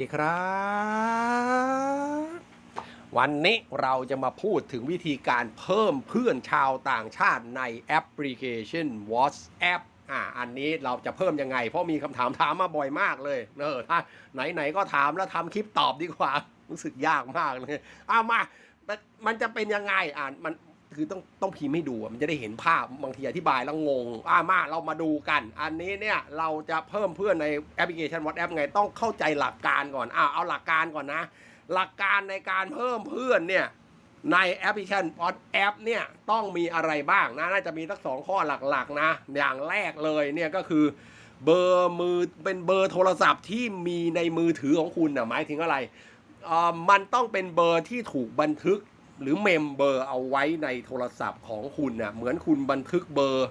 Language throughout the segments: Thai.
สวัสดีครับวันนี้เราจะมาพูดถึงวิธีการเพิ่มเพื่อนชาวต่างชาติในแอปพลิเคชัน WhatsApp อ่าอันนี้เราจะเพิ่มยังไง เพราะมีคำถามถามมาบ่อยมากเลยเออถ้าไหนๆก็ถามแล้วทำคลิปตอบดีกว่า รู้สึกยากมากเลยเอามามันมันจะเป็นยังไงอ่านมัน คือต้องต้องพิมพ์ให้ดูมันจะได้เห็นภาพบางทีอธิบายแล้วงงอ่ามาเรามาดูกัน อันนี้เนี่ยเราจะเพิ่มเพื่อนในแอปพลิเคชัน WhatsApp ไงต้องเข้าใจหลักการก่อนอ่าเอาหลักการก่อนนะ หลักการในการเพิ่มเพื่อนเนี่ยในแอปพลิเคชัน WhatsApp เนี่ยต้องมีอะไรบ้างนะน่าจะมีสักสองข้อหลักๆนะ อย่างแรกเลยเนี่ยก็คือเบอร์มือเป็นเบอร์โทรศัพท์ที่มีในมือถือของคุณนะหมายถึงอะไรมันต้องเป็นเบอร์ที่ถูกบันทึก หรือเมมเบอร์เอาไว้ในโทรศัพท์ของคุณนะเหมือนคุณบันทึกเบอร์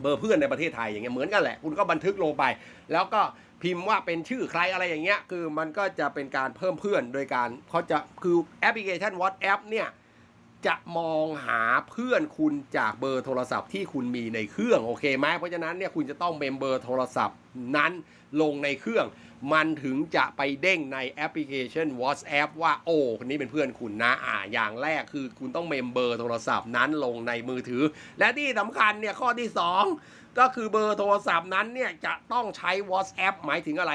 เบอร์เพื่อนในประเทศไทยอย่างเงี้ยเหมือนกันแหละ คุณก็บันทึกลงไป แล้วก็พิมพ์ว่าเป็นชื่อใครอะไรอย่างเงี้ย คือมันก็จะเป็นการเพิ่มเพื่อนโดยการเขาจะคือแอปพลิเคชัน WhatsApp เนี่ย จะมองหาเพื่อนคุณจากเบอร์โทรศัพท์ที่คุณมีในเครื่องโอเคไหมเพราะฉะนั้นเนี่ยคุณจะต้องเมมเบอร์โทรศัพท์นั้นลงในเครื่อง มันถึงจะไปเด้งในแอปพลิเคชัน WhatsApp ว่าโอ้คนนี้เป็นเพื่อนคุณนะอ่าอย่างแรกคือคุณต้องเมมเบอร์โทรศัพท์นั้นลงในมือถือ และที่สำคัญเนี่ยข้อที่สองก็คือเบอร์โทรศัพท์นั้นเนี่ยจะต้องใช้ WhatsApp หมายถึงอะไร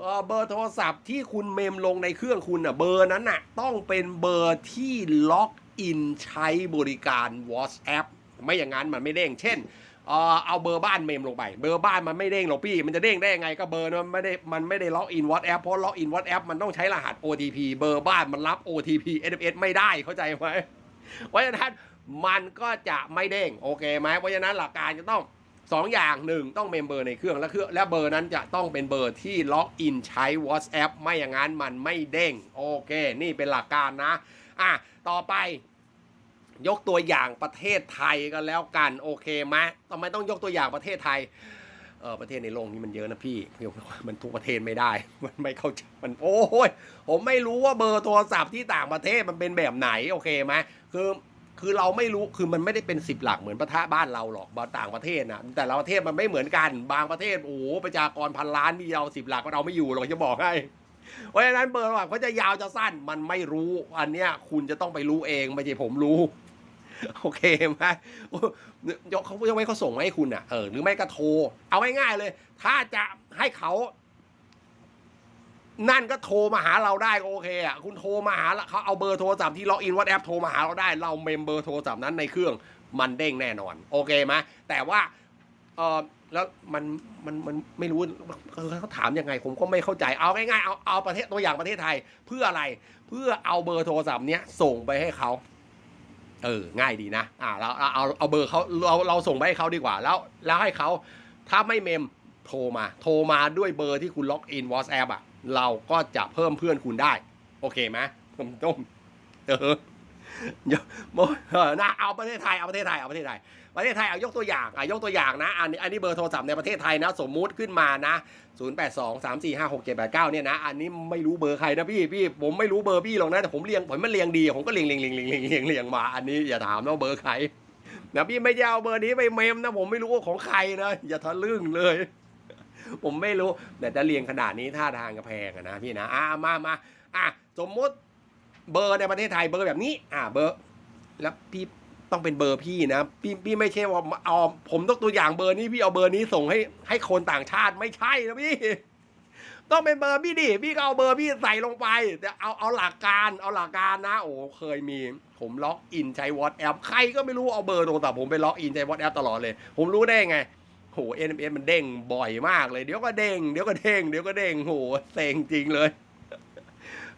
เอ่อเบอร์โทรศัพท์ที่คุณเมมลงในเครื่องคุณอะเบอร์นั้นน่ะต้องเป็นเบอร์ที่ล็อกอินใช้บริการ WhatsApp ไม่อย่างนั้นมันไม่เด้ง เช่น เอาเบอร์บ้านเมมลงไป เบอร์บ้านมันไม่เด้งหรอกพี่ มันจะเด้งได้ยังไงก็เบอร์มันไม่ได้ มันไม่ได้ล็อกอิน WhatsApp เพราะล็อกอิน WhatsApp มันต้องใช้รหัส OTP เบอร์บ้านมันรับ OTP SMS ไม่ได้เข้าใจไหมเพราะฉะนั้นมันก็จะไม่เด้งโอเคไหมเพราะฉะนั้นหลักการจะต้องสองอย่างหนึ่งต้องเมมเบอร์ในเครื่องและเครื่องและเบอร์นั้นจะต้องเป็นเบอร์ที่ล็อกอินใช้ WhatsApp ไม่อย่างนั้นมันไม่เด้งโอเค นี่เป็นหลักการนะอะ ต่อไป ยกตัวอย่างประเทศไทยกันแล้วกันโอเคไหมทำไมต้องยกตัวอย่างประเทศไทยเออประเทศในโลกนี้มันเยอะนะพี่ มันทุกประเทศไม่ได้ มันไม่เข้าใจมันโอ้ยผมไม่รู้ว่าเบอร์โทรศัพท์ที่ต่างประเทศมันเป็นแบบไหนโอเคไหมคือคือเราไม่รู้คือมันไม่ได้เป็นสิบหลักเหมือนประเทศบ้านเราหรอกบาต่างประเทศนะแต่ละประเทศมันไม่เหมือนกัน บางประเทศโอ้ประชากรพันล้านมีเราสิบหลักเราไม่อยู่หรอกจะบอกให้ เพราะฉะนั้นเบอร์แบบเขาจะยาวจะสั้นมันไม่รู้ อันเนี้ยคุณจะต้องไปรู้เองไม่ใช่ผมรู้ โอเคไหมโอ้ยกเขาจะไม่เขาส่งมาให้คุณอะเออหรือไม่ก็โทร เอาง่ายๆเลย ถ้าจะให้เขานั่นก็โทรมาหาเราได้ก็โอเคอะคุณโทรมาหาเขาเอาเบอร์โทรศัพท์ที่ล็อกอินวัดแอปโทรมาหาเราได้ เราเมมเบอร์โทรศัพท์นั้นในเครื่องมันเด้งแน่นอน โอเคไหมแต่ว่า เออแล้วมันมันมันไม่รู้เขาถามยังไง ผมก็ไม่เข้าใจเอาง่ายๆเอาเอาประเทศตัวอย่างประเทศไทย เพื่ออะไรเพื่อเอาเบอร์โทรศัพท์เนี้ยส่งไปให้เขาเออง่ายดีนะอ่าเราเอาเอาเอาเบอร์เขาเราเราส่งไปให้เขาดีกว่า แล้วแล้วให้เขาถ้าไม่เมมโทรมา โทรมาด้วยเบอร์ที่คุณล็อกอิน WhatsApp อะ เราก็จะเพิ่มเพื่อนคุณได้ โอเคไหมผมต้องเออ เดี๋ยวโมเออนะเอาประเทศไทยเอาประเทศไทยเอาประเทศไทยประเทศไทยเอายกตัวอย่างอะยกตัวอย่างนะอันนี้อันนี้เบอร์โทรศัพท์ในประเทศไทยนะ สมมุติขึ้นมานะ 0 8 2 3 4 5 6 7 8 9เนี่ยนะ อันนี้ไม่รู้เบอร์ใครนะพี่พี่ผมไม่รู้เบอร์พี่หรอกนะแต่ผมเรียงผมมันเรียงดีผมก็เรียงเรียงเรียงเรียงเรียงเรียงเรียงมาอันนี้อย่าถามว่าเบอร์ใครนะพี่ไม่จะเอาเบอร์นี้ไปเมมนะผมไม่รู้ว่าของใครนะอย่าทะลึ่งเลย ผมไม่รู้แต่จะเรียงขนาดนี้ท่าทางกระแพงนะพี่นะอ่ามามาอะสมมติ เบอร์ในประเทศไทยเบอร์แบบนี้ อ่าเบอร์ แล้วพี่ต้องเป็นเบอร์พี่นะ พี่พี่ไม่ใช่ว่าเอาผมต้องตัวอย่างเบอร์นี้พี่เอาเบอร์นี้ส่งให้ให้คนต่างชาติไม่ใช่นะพี่ ต้องเป็นเบอร์พี่ดิพี่ก็เอาเบอร์พี่ใส่ลงไปแต่เอาเอาหลักการเอาหลักการนะ โอ้เคยมี ผมล็อกอินใช้ WhatsApp ใครก็ไม่รู้เอาเบอร์โทรศัพท์ผมไปล็อกอินใช้ WhatsApp ตลอดเลย ผมรู้ได้ไงโห NMS มันเด้งบ่อยมากเลย เดี๋ยวก็เด้งเดี๋ยวก็เด้งเดี๋ยวก็เด้งโหเซ็งจริงเลย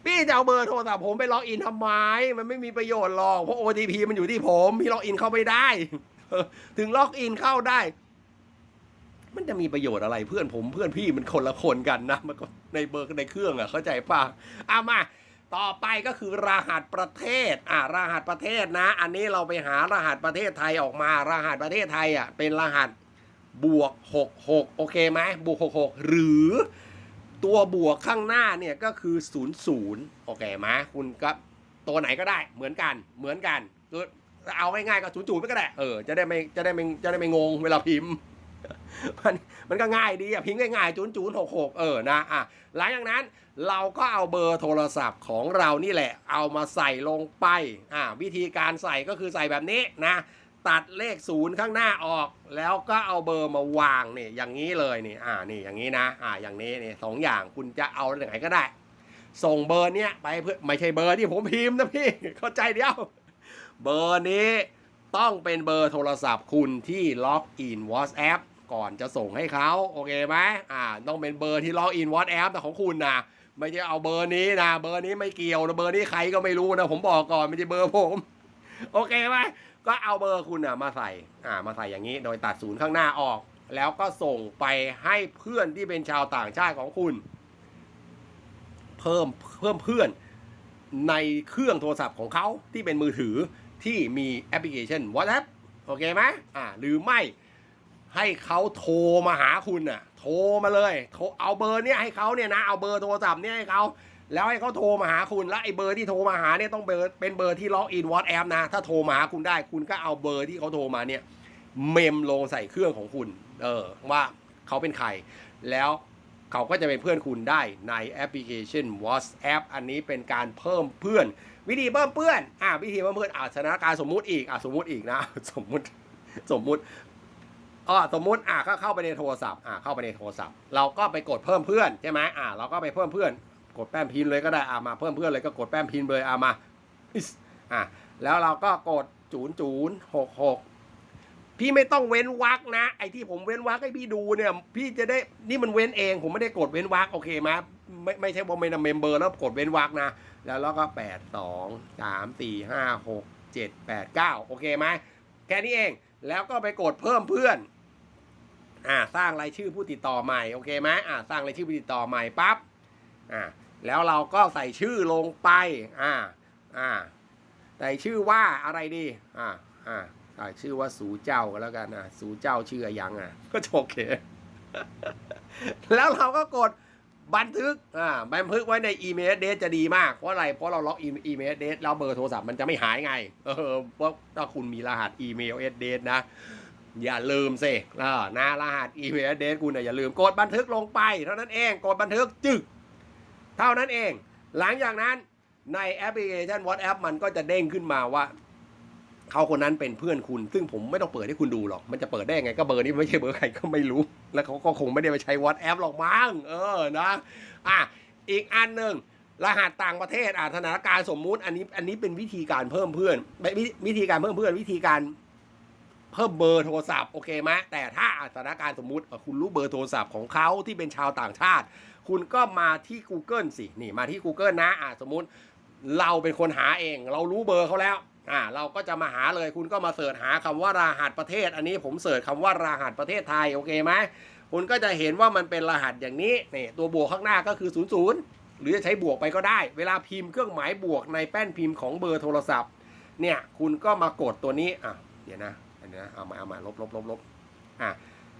พี่จะเอาเบอร์โทรศัพท์ผมไปล็อกอินทำไม มันไม่มีประโยชน์หรอก เพราะ OTP มันอยู่ที่ผม พี่ล็อกอินเข้าไม่ได้ ถึงล็อกอินเข้าได้ มันจะมีประโยชน์อะไรเพื่อนผมเพื่อนพี่มันคนละคนกันนะ มันก็ในเบอร์ในเครื่องอะเข้าใจป่ะอะมาต่อไปก็คือรหัสประเทศ อะรหัสประเทศนะ อันนี้เราไปหารหัสประเทศไทยออกมา รหัสประเทศไทยอะเป็นรหัสบวกหกหกโอเคไหมบวกหกหกหรือ ตัวบวกข้างหน้าเนี่ยก็คือ 0 0 โอเคไหมคุณก็ตัวไหนก็ได้เหมือนกันเหมือนกันคือเอาง่ายๆก็0 0ไม่ก็ได้เออจะได้ไม่จะได้ไม่จะได้ไม่งงเวลาพิมพ์ มันมันก็ง่ายดีอะพิมพ์ง่ายๆจูนจูนหกหกเออนะอะหลังจากนั้นเราก็เอาเบอร์โทรศัพท์ของเรานี่แหละ เอามาใส่ลงไปอ่าวิธีการใส่ก็คือใส่แบบนี้นะ ตัดเลขศูนย์ข้างหน้าออก แล้วก็เอาเบอร์มาวางเนี่ยอย่างนี้เลยนี่อ่านี่อย่างนี้นะอ่าอย่างนี้นี่สองอย่างคุณจะเอาไหนก็ได้ ส่งเบอร์เนี้ยไปเพื่อไม่ใช่เบอร์ที่ผมพิมพ์นะพี่เข้าใจเดียว เบอร์นี้ต้องเป็นเบอร์โทรศัพท์คุณที่ล็อกอิน WhatsApp ก่อนจะส่งให้เขาโอเคไหมอ่าต้องเป็นเบอร์ที่ล็อกอิน WhatsApp แต่ของคุณนะไม่ใช่เอาเบอร์นี้นะเบอร์นี้ไม่เกี่ยวนะเบอร์นี้ใครก็ไม่รู้นะผมบอกก่อนไม่ใช่เบอร์ผม โอเคไหม ก็เอาเบอร์คุณนะมาใส่อ่ามาใส่อย่างนี้โดยตัดศูนย์ข้างหน้าออก แล้วก็ส่งไปให้เพื่อนที่เป็นชาวต่างชาติของคุณ เพิ่มเพิ่มเพื่อนในเครื่องโทรศัพท์ของเขาที่เป็นมือถือที่มีแอปพลิเคชัน WhatsApp โอเคไหมอ่าหรือไม่ให้เขาโทรมาหาคุณน่ะ โทรมาเลยโทรเอาเบอร์เนี้ยให้เขาเนี่ยนะเอาเบอร์โทรศัพท์เนี่ยให้เขา แล้วให้เขาโทรมาหาคุณแล้วไอ้เบอร์ที่โทรมาหาเนี่ยต้องเบอร์เป็นเบอร์ที่ล็อกอิน WhatsApp นะ ถ้าโทรมาหาคุณได้คุณก็เอาเบอร์ที่เขาโทรมาเนี่ยเมมลงใส่เครื่องของคุณ เออว่าเขาเป็นใคร แล้วเขาก็จะเป็นเพื่อนคุณได้ในแอปพลิเคชัน WhatsApp อันนี้เป็นการเพิ่มเพื่อน วิธีเพิ่มเพื่อนอ่าวิธีเพิ่มเพื่อนอ่าสถานการณ์สมมุติอีกอ่าสมมุติอีกนะสมมุติสมมุติอ๋อสมมุติอ่าก็เข้าไปในโทรศัพท์อ่าเข้าไปในโทรศัพท์ เราก็ไปกดเพิ่มเพื่อนใช่ไหมอ่าเราก็ไปเพิ่มเพื่อน กดแป้มพินเลยก็ได้อ่ามาเพิ่มเพื่อนเลยก็กดแป้มพินเลยอ่ามาอิ๊สอ่าแล้วเราก็กดจูนจูนหกหกพี่ไม่ต้องเว้นวรรคนะ ไอ้ที่ผมเว้นวรรคให้พี่ดูเนี่ย พี่จะได้นี่มันเว้นเอง ผมไม่ได้กดเว้นวรรคโอเคไหมไม่ไม่ใช่ว่าเป็นเมมเบอร์แล้วกดเว้นวรรคนะ แล้วเราก็แปดสองสามสี่ห้าหกเจ็ดแปดเก้าโอเคไหมแค่นี้เองแล้วก็ไปกดเพิ่มเพื่อนอ่าสร้างรายชื่อผู้ติดต่อใหม่โอเคไหมอ่าสร้างรายชื่อผู้ติดต่อใหม่ปั๊บอ่า แล้วเราก็ใส่ชื่อลงไป อ่า อ่า ใส่ชื่อว่าอะไรดี อ่า อ่า ใส่ชื่อว่าสูเจ้าก็แล้วกันนะสูเจ้าชื่ออยังอะ ก็โอเค แล้วเราก็กดบันทึก อ่า บันทึกไว้ในอีเมลเดสจะดีมาก เพราะอะไร เพราะเราล็อกอีเมลเดสแล้วเบอร์โทรศัพท์มันจะไม่หายไง เออ เพราะถ้าคุณมีรหัสอีเมลเอสเดสนะ อย่าลืมสิเออนะรหัสอีเมลเดสคุณน่ะอย่าลืม กดบันทึกลงไป เท่านั้นเอง กดบันทึกจึก เท่านั้นเอง หลังจากนั้นในแอปพลิเคชัน WhatsApp มันก็จะเด้งขึ้นมาว่าเขาคนนั้นเป็นเพื่อนคุณ ซึ่งผมไม่ต้องเปิดให้คุณดูหรอก มันจะเปิดได้ยังไงก็เบอร์นี้ไม่ใช่เบอร์ใครก็ไม่รู้ แล้วเขาก็คงไม่ได้ไปใช้ WhatsApp หรอกมั้งเออนะอะอีกอันหนึ่งรหัสต่างประเทศอะสถานการณ์สมมุติอันนี้อันนี้เป็นวิธีการเพิ่มเพื่อนไม่วิวิธีการเพิ่มเพื่อนวิธีการ เพิ่มเบอร์โทรศัพท์โอเคไหมแต่ถ้าสถานการณ์สมมุติคุณรู้เบอร์โทรศัพท์ของเขาที่เป็นชาวต่างชาติ คุณก็มาที่ Google สินี่มาที่ Google นะอะสมมุติเราเป็นคนหาเอง เรารู้เบอร์เขาแล้วอ่าเราก็จะมาหาเลยคุณก็มาเสิร์ชหาคำว่ารหัสประเทศ อันนี้ผมเสิร์ชคำว่ารหัสประเทศไทยโอเคไหมคุณก็จะเห็นว่ามันเป็นรหัสอย่างนี้นี่ตัวบวกข้างหน้าก็คือ 00 หรือจะใช้บวกไปก็ได้ เวลาพิมพ์เครื่องหมายบวกในแป้นพิมพ์ของเบอร์โทรศัพท์ เนี่ยคุณก็มากดตัวนี้อะเดี๋ยวนะันนี้เอามาเอามาลบลบลบลบอะ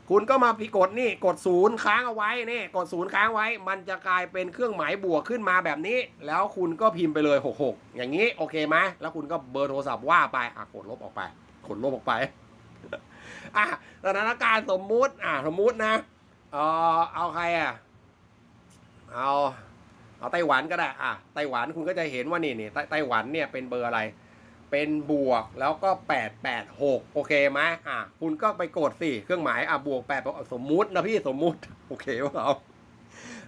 คุณก็มาพิกดนี่กดศูนย์ค้างเอาไว้นี่กดศูนย์ค้างไว้ มันจะกลายเป็นเครื่องหมายบวกขึ้นมาแบบนี้ แล้วคุณก็พิมพ์ไปเลย 66 อย่างนี้โอเคไหมแล้วคุณก็เบอร์โทรศัพท์ว่าไปอะกดลบออกไปกดลบออกไปอะสถานการณ์สมมุติอะสมมุตินะเออเอาใครอะเอาเอาไต้หวันก็ได้อะไต้หวันคุณก็จะเห็นว่านี่นี่ไต้หวันเนี่ยเป็นเบอร์อะไร เป็นบวกแล้วก็ 886 โอเคไหมอะคุณก็ไปกดสิเครื่องหมายอะบวก8สมมุตินะพี่สมมุติ โอเคว่าเอา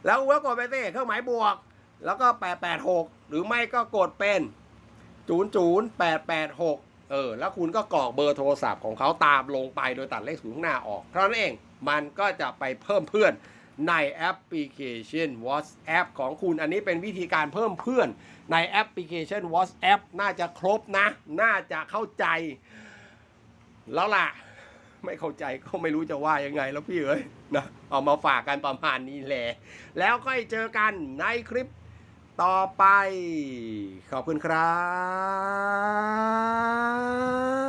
แล้วก็กดไปสิเครื่องหมายบวก แล้วก็ 886 หรือไม่ก็กดเป็น00886เออแล้วคุณก็กรอกเบอร์โทรศัพท์ของเขาตามลงไปโดยตัดเลขศูนย์ข้างหน้าออกเท่านั้นเองมันก็จะไปเพิ่มเพื่อน ในแอปพลิเคชัน WhatsApp ของคุณ อันนี้เป็นวิธีการเพิ่มเพื่อนในแอปพลิเคชัน WhatsApp น่าจะครบนะ น่าจะเข้าใจ แล้วล่ะ ไม่เข้าใจก็ไม่รู้จะว่ายังไงแล้วพี่เอ้ยนะเอามาฝากกันประมาณนี้แหละ แล้วก็เจอกันในคลิปต่อไป ขอบคุณครับ